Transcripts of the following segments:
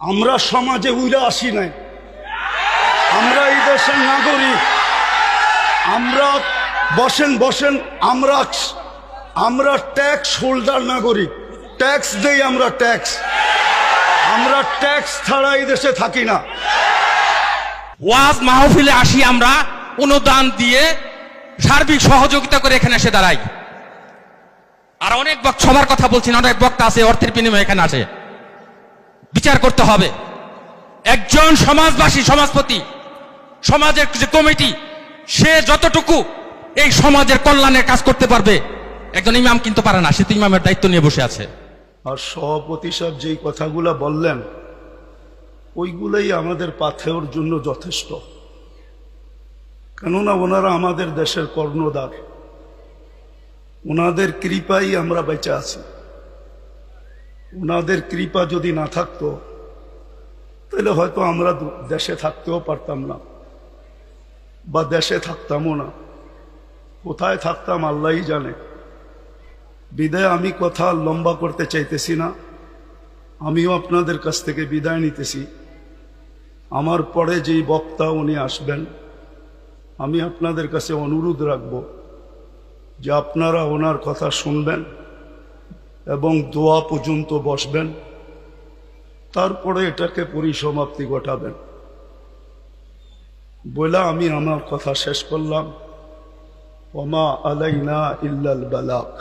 আমরা সমাজে উইরা আসি নাই। আমরা এই দেশের নাগরিক। আমরা বসেন বসেন, আমরা আমরা ট্যাক্স হোল্ডার নাগরিক। ট্যাক্স দেই আমরা ট্যাক্স। আমরা ট্যাক্স ছাড়া এই দেশে থাকি না। ওয়াজ মাহফিলে আসি আমরা, অনুদান দিয়ে সার্বিক সহযোগিতা করে এখানে এসে দাঁড়াই। আর অনেক সবার কথা বলছি না, অনেক বক্তা আছে, অর্থের বিনিময়ে এখানে আসে। বিচার করতে হবে। একজন সমাজবাসী, সমাজপতি, সমাজের যে কমিটি, সে যতটুকু এই সমাজের কল্যাণের কাজ করতে পারবে, একজন ইমাম কিন্তু পারে না, সে তো ইমামের দায়িত্ব নিয়ে বসে আছে। আর সভাপতি সাহেব যেই কথাগুলো বললেন, ওইগুলোই আমাদের পাথেওর জন্য যথেষ্ট। কেননা ওনারা আমাদের দেশের কর্ণধার। ওনাদের কৃপাই আমরা বেঁচে আছি। ওনাদের কৃপা যদি না থাকতো, তাহলে হয়তো আমরা দেশে থাকতেও পারতাম না, বা দেশে থাকতামও না। কোথায় থাকতাম আল্লাহই জানে। বিদায় আমি কথা লম্বা করতে চাইতেছি না, আমিও আপনাদের কাছ থেকে বিদায় নিতেছি। আমার পরে যেই বক্তা উনি আসবেন, আমি আপনাদের কাছে অনুরোধ রাখব যে আপনারা ওনার কথা শুনবেন। এবং দোয়া পর্যন্ত বসবেন, তারপরে এটাকে পরিসমাপ্তি ঘটাবেন। বলে আমি আমার কথা শেষ করলাম। ওমা আলাইনা ইল্লাল বালাক।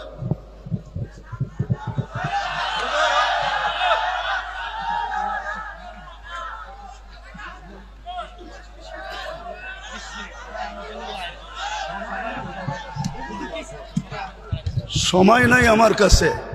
সময় নাই আমার কাছে।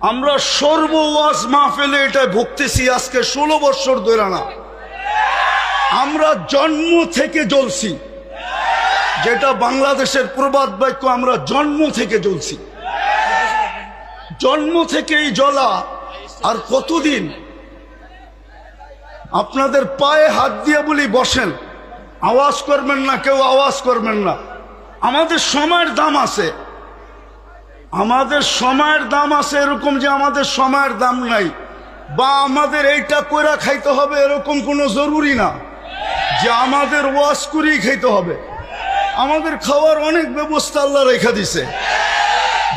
আমরা সর্ব ওয়াজ মাহফিলে এটা ভুগতেছি আজকে ষোলো বৎসর ধরে না। আমরা জন্ম থেকে জ্বলছি। যেটা বাংলাদেশের প্রবাদ বাক্য, আমরা জন্ম থেকে জ্বলছি। জন্ম থেকেই জ্বলা, আর কতদিন? আপনাদের পায়ে হাত দিয়ে বলি, বসেন। আওয়াজ করবেন না, কেউ আওয়াজ করবেন না। আমাদের সময়ের দাম আছে। আমাদের সময়ের দাম আছে এরকম যে আমাদের সময়ের দাম নাই। বা আমাদের এইটা কইরা খাইতে হবে এরকম কোনো জরুরি না। যে আমাদের ওয়াশ করেই খাইতে হবে। আমাদের খাওয়ার অনেক ব্যবস্থা আল্লাহ রেখা দিছে।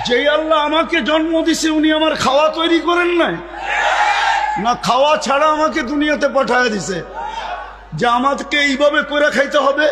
যেই আল্লাহ আমাকে জন্ম দিছে, উনি আমার খাওয়া তৈরি করেন নাই। না, খাওয়া ছাড়া আমাকে দুনিয়াতে পাঠায় দিছে। যে আমাকে এইভাবে করে খাইতে হবে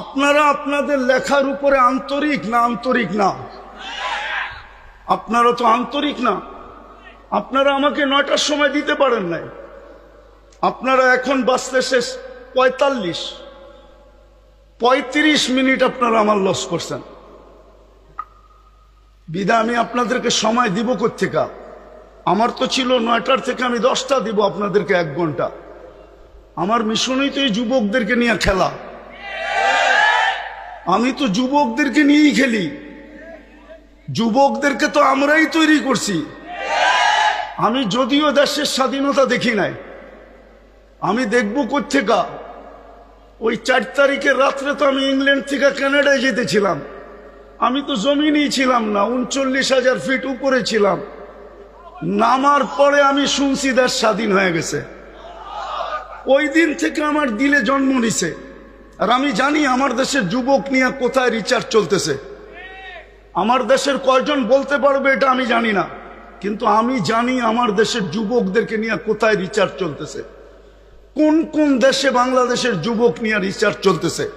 আপনারা আপনাদের লেখার উপরে আন্তরিক না আন্তরিক না? আপনারা তো আন্তরিক না। আপনারা আমাকে নয়টার সময় দিতে পারেন নাই। আপনারা এখন বাঁচতে শেষ পঁয়তাল্লিশ। পঁয়ত্রিশ মিনিট আপনারা আমার লস করছেন। বিদা, আমি আপনাদেরকে সময় দিব কোথেকা আমার তো ছিল নয়টার থেকে আমি দশটা দিব আপনাদেরকে এক ঘণ্টা। আমার মিশনই তো এই যুবকদেরকে নিয়ে খেলা। আমি তো যুবকদেরকে নিয়েই খেলি। যুবকদেরকে তো আমরাই তৈরি করছি। আমি যদিও দেশের স্বাধীনতা দেখি নাই। আমি দেখব কোথেকা ওই চার তারিখের রাত্রে তো আমি ইংল্যান্ড থেকে কানাডায় যেতেছিলাম। আমি তো জমিনেই ছিলাম না, উনচল্লিশ হাজার ফিট উপরে ছিলাম। নামার পরে আমি শুনছি দেশ স্বাধীন হয়ে গেছে। ওই দিন থেকে আমার দিলে জন্ম নিছে। আর আমি জানি আমার দেশের যুবক নিয়ে কোথায় রিচার্জ চলতেছে। আমার দেশের কয়জন বলতে পারবে এটা আমি জানি না। কিন্তু আমি জানি আমার দেশের যুবকদেরকে নিয়ে কোথায় রিচার্জ চলতেছে। কোন কোন দেশে বাংলাদেশের যুবক নিয়ে রিচার্জ চলতেছে।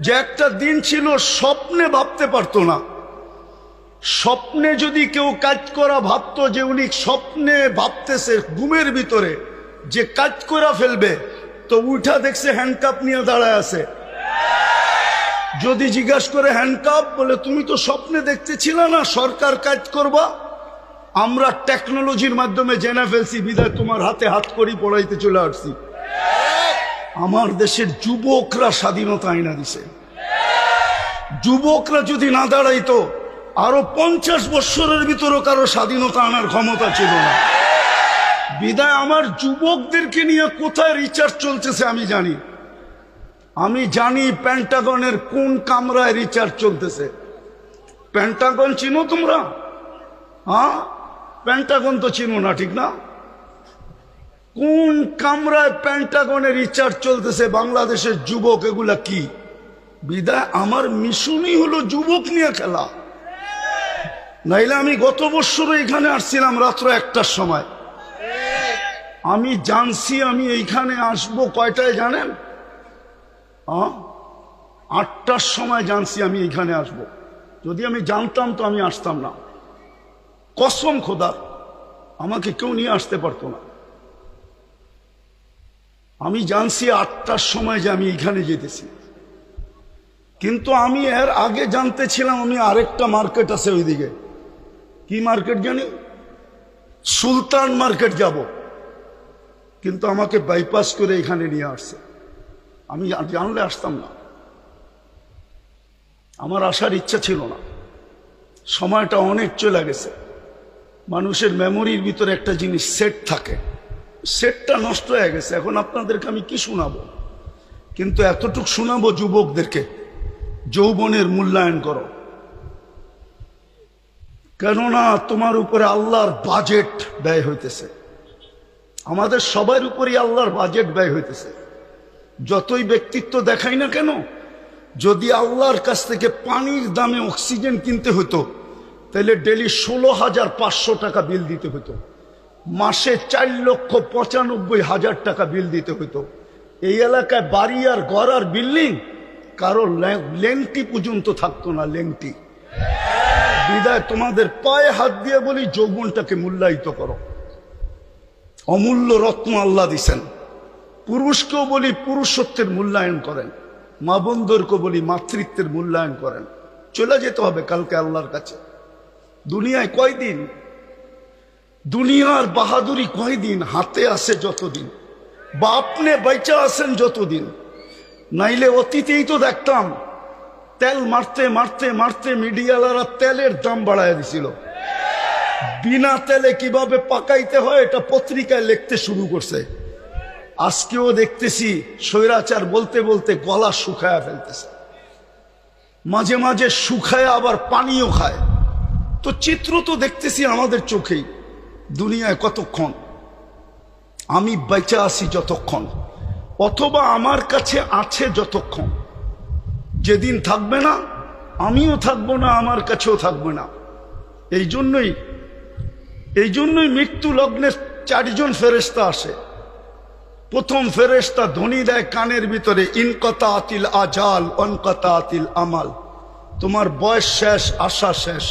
যে একটা দিন ছিল স্বপ্নে ভাবতে পারতো না। স্বপ্নে যদি কেউ কাজ করা ভাবতো যে উনি স্বপ্নে ভাবতেছে ঘুমের ভিতরে, যে কাজ করা ফেলবে তো উঠা দেখছে হ্যান্ডকাপ নিয়ে দাঁড়ায় আছে। যদি জিজ্ঞাসা করে হ্যান্ডকাপ বলে, তুমি তো স্বপ্নে দেখতেছিল না, সরকার কাজ করবা? আমরা টেকনোলজির মাধ্যমে জেনে ফেলছি, বিদায় তোমার হাতে হাত করি, পড়াইতে চলে আসছি। আমার দেশের যুবকরা স্বাধীনতা আইনা দিছে। যুবকরা যদি না দাঁড়াইতো, আরও পঞ্চাশ বৎসরের ভিতরও কারও স্বাধীনতা আনার ক্ষমতা ছিল না। বিদায় আমার যুবকদেরকে নিয়ে কোথায় রিচার্জ চলতেছে আমি জানি। আমি জানি প্যান্টাগনের কোন কামরায় রিচার্জ চলতেছে। প্যান্টাগন চিনো তোমরা? হ্যাঁ? প্যান্টাগন তো চিনো না, ঠিক না? কোন কামরায় প্যান্টাগনের রিচার্জ চলতেছে বাংলাদেশের যুবক, এগুলা কি? বিদায় আমার মিশনই হলো যুবক নিয়ে খেলা। নাইলে আমি গত বছর এখানে আসছিলাম রাত্র একটার সময়। আমি জানছি আমি এইখানে আসব কয়টায় জানেন? আটটার সময় জানছি আমি এইখানে আসব। যদি আমি জানতাম তো আমি আসতাম না। কসম খোদা, আমাকে কেউ নিয়ে আসতে পারতো না। আমি জানছি আটটার সময় যে আমি এইখানে যেতেছি। কিন্তু আমি এর আগে জানতে ছিলাম আমি আরেকটা মার্কেট আছে ওইদিকে। কি মার্কেট জানি? সুলতান মার্কেট যাব। কিন্তু আমাকে বাইপাস করে এখানে নিয়ে আসছে। আমি জানলে আসতাম না। আমার আসার ইচ্ছা ছিল না। সময়টা অনেক চলে গেছে। মানুষের মেমোরির ভিতরে একটা জিনিস সেট থাকে। সেটটা নষ্ট হয়ে গেছে। এখন আপনাদেরকে আমি কি শোনাবো? কিন্তু এতটুক শোনাবো যুবকদেরকে। যৌবনের মূল্যায়ন করো। কেননা তোমার উপরে আল্লাহর বাজেট ব্যয় হইতেছে। আমাদের সবার উপরই আল্লাহর বাজেট ব্যয় হইতেছে। যতই ব্যক্তিত্ব দেখাই না কেন, যদি আল্লাহর কাছ থেকে পানির দামে অক্সিজেন কিনতে হতো তাহলে ডেলি ষোলো হাজার পাঁচশো টাকা বিল দিতে হতো মাসে চার লক্ষ পঁচানব্বই হাজার টাকা বিল দিতে হতো এই এলাকায় বাড়ি আর ঘর আর বিল্ডিং, কারও লেংটি পর্যন্ত থাকতো না, লেংটি। বিদায়, তোমাদের পায়ে হাত দিয়ে বলি, যৌবনটাকে মূল্যায়িত করো। অমূল্য রত্ন আল্লাহ দিছেন। পুরুষকেও বলি পুরুষত্বের মূল্যায়ন করেন। মা বন্ধুরকেও বলি মাতৃত্বের মূল্যায়ন করেন। চলে যেতে হবে কালকে আল্লাহর কাছে। দুনিয়ায় কয়দিন? দুনিয়ার বাহাদুরি কয়দিন? হাতে আসে যতদিন। বা আপনি বেচা আছেন যতদিন। নাইলে অতীতেই তো দেখতাম, তেল মারতে মারতে মারতে মিডিয়ালারা তেলের দাম বাড়ায় দিছিল। বিনা তেলে কীভাবে পাকাইতে হয় এটা পত্রিকায় লিখতে শুরু করছে। আজকেও দেখতেছি স্বৈরাচার বলতে বলতে গলা শুকায়া ফেলতেছে। মাঝে মাঝে শুকায় আবার পানিও খায়। তো চিত্র তো দেখতেছি আমাদের চোখেই, দুনিয়ায় কতক্ষণ? আমি বেঁচে আছি যতক্ষণ, অথবা আমার কাছে আছে যতক্ষণ। যেদিন থাকবে না, আমিও থাকব না, আমার কাছেও থাকবে না। এই জন্যই এই জন্যই মৃত্যু লগ্নে চারজন ফেরেস্তা আসে। প্রথম ফেরেস্তা ধ্বনি দেয় কানের ভিতরে ইনকতা আতিল আজাল অনকতা আতিল আমাল। তোমার বয়স শেষ, আশা শেষ।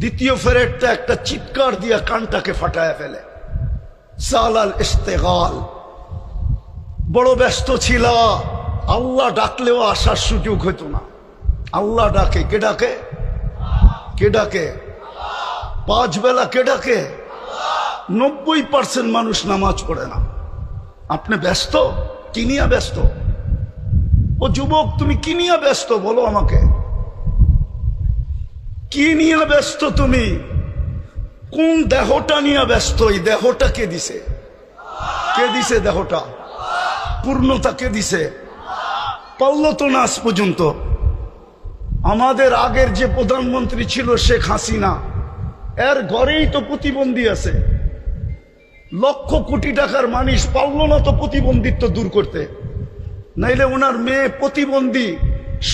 দ্বিতীয় ফেরেটটা একটা চিৎকার দিয়া কানটাকে ফাটায় ফেলে। সালাল ইস্তেগাল, বড় ব্যস্ত ছিল, আল্লাহ ডাকলেও আসার সুযোগ হতো না। আল্লাহ ডাকে, কে ডাকে? কে ডাকে? পাঁচ বেলা কে ডাকে? নব্বই পার্সেন্ট মানুষ নামাজ পড়ে না। আপনি ব্যস্ত? কিনিয়া ব্যস্ত? ও যুবক, তুমি কিনিয়া ব্যস্ত? বলো আমাকে। কি নিয়ে ব্যস্ত তুমি? কোন দেহটা নিয়ে ব্যস্ত? এই দেহটা কে দিছে? কে দিছে দেহটা? পূর্ণতা কে দিছে? পারল তো না পর্যন্ত। আমাদের আগের যে প্রধানমন্ত্রী ছিল শেখ হাসিনা এর ঘরেই তো প্রতিবন্ধী আছে। লক্ষ কোটি টাকার মানুষ পারল না তো প্রতিবন্ধিত্ব দূর করতে। নাইলে ওনার মেয়ে প্রতিবন্ধী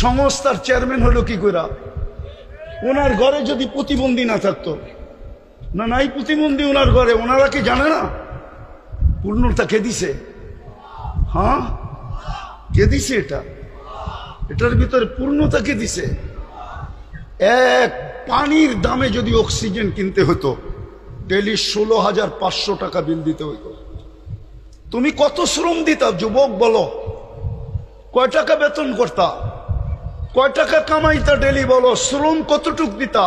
সংস্থার চেয়ারম্যান হলো কি করে ওনার ঘরে যদি প্রতিবন্ধী না থাকতো, না নাই প্রতিবন্ধী ওনার ঘরে, ওনারা কি জানে না? পূর্ণতা কে দিছে? হ্যাঁ? কে দিছে এটা? এটার ভিতরে পূর্ণতা কে দিছে? এক পানির দামে যদি অক্সিজেন কিনতে হতো, ডেলি ষোলো হাজার পাঁচশো টাকা বিল দিতে হতো তুমি কত শ্রম দিতা, যুবক বলো। কয় টাকা বেতন করতা? কয় টাকা কামাইতা ডেলি বলো? শ্রম কতটুক দিতা?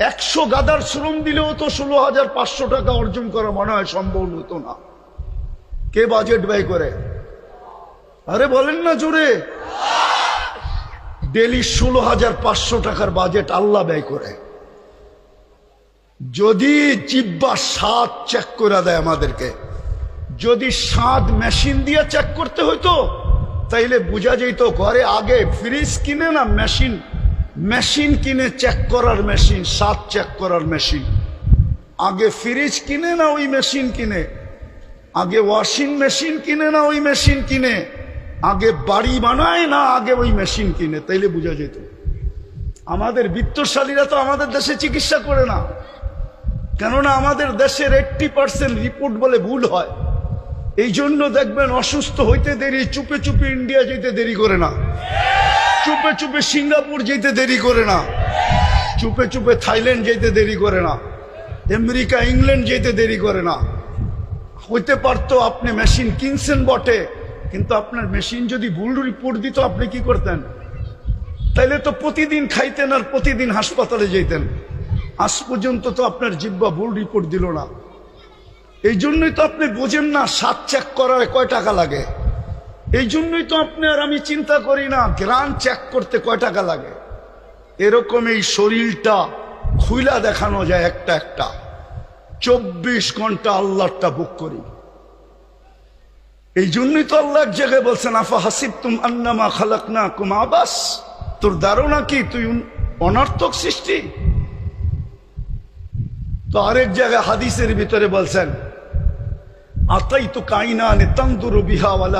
একশো গাদার শ্রম দিলেও তো ষোলো হাজার পাঁচশো টাকা অর্জন করা মনে হয় সম্ভব হতো না। কে বাজেট ব্যয় করে? আরে বলেন না জোরে। ডেলি ষোলো হাজার পাঁচশো টাকার বাজেট আল্লাহ ব্যয় করে। যদি জিব্বা স্বাদ চেক করে দেয় আমাদেরকে, যদি স্বাদ মেশিন দিয়ে চেক করতে হইতো, তাইলে বোঝা যেত ঘরে আগে ফ্রিজ কিনে না মেশিন মেশিন কিনে চেক করার মেশিন স্বাদ চেক করার মেশিন আগে ফ্রিজ কিনে না ওই মেশিন কিনে? আগে ওয়াশিং মেশিন কিনে না ওই মেশিন কিনে? আগে বাড়ি বানায় না আগে ওই মেশিন কিনে, তাইলে বোঝা যেত। আমাদের বিত্তশালীরা তো আমাদের দেশে চিকিৎসা করে না। কেননা আমাদের দেশের এইটটি পার্সেন্ট রিপোর্ট বলে ভুল হয়। এই জন্য দেখবেন অসুস্থ হইতে দেরি, চুপে চুপে ইন্ডিয়া যেতে দেরি করে না। চুপে চুপে সিঙ্গাপুর যেতে দেরি করে না। চুপে চুপে থাইল্যান্ড যেতে দেরি করে না। আমেরিকা, ইংল্যান্ড যেতে দেরি করে না। হইতে পারতো আপনি মেশিন কিনছেন বটে। কিন্তু আপনার মেশিন যদি ভুল রিপোর্ট দিত, আপনি কি করতেন? তাইলে তো প্রতিদিন খাইতেন আর প্রতিদিন হাসপাতালে যেতেন আজ পর্যন্ত তো আপনার জিব্বা ভুল রিপোর্ট দিল না। এই জন্যই তো আপনি বোঝেন না, সাত চেক করার কয় টাকা লাগে। এই জন্যই তো আপনি আর আমি চিন্তা করি না গ্রান চেক করতে কয় টাকা লাগে। এরকম এই শরীরটা খুইলা দেখানো যায় একটা একটা। চব্বিশ ঘণ্টা আল্লাহটা বুক করি। এই জন্যই তো আল্লাহ জায়গায় বলছেন, আফা হাসিব তুম আন্নামা খালাক না কুম আবাস? তোর ধারণা কি? তুই অনার্থক অনর্থক সৃষ্টি? তো আরেক জায়গায় হাদিসের ভিতরে বলছেন আতাই তো কাইনা নেতান্দুর বিহাওয়ালা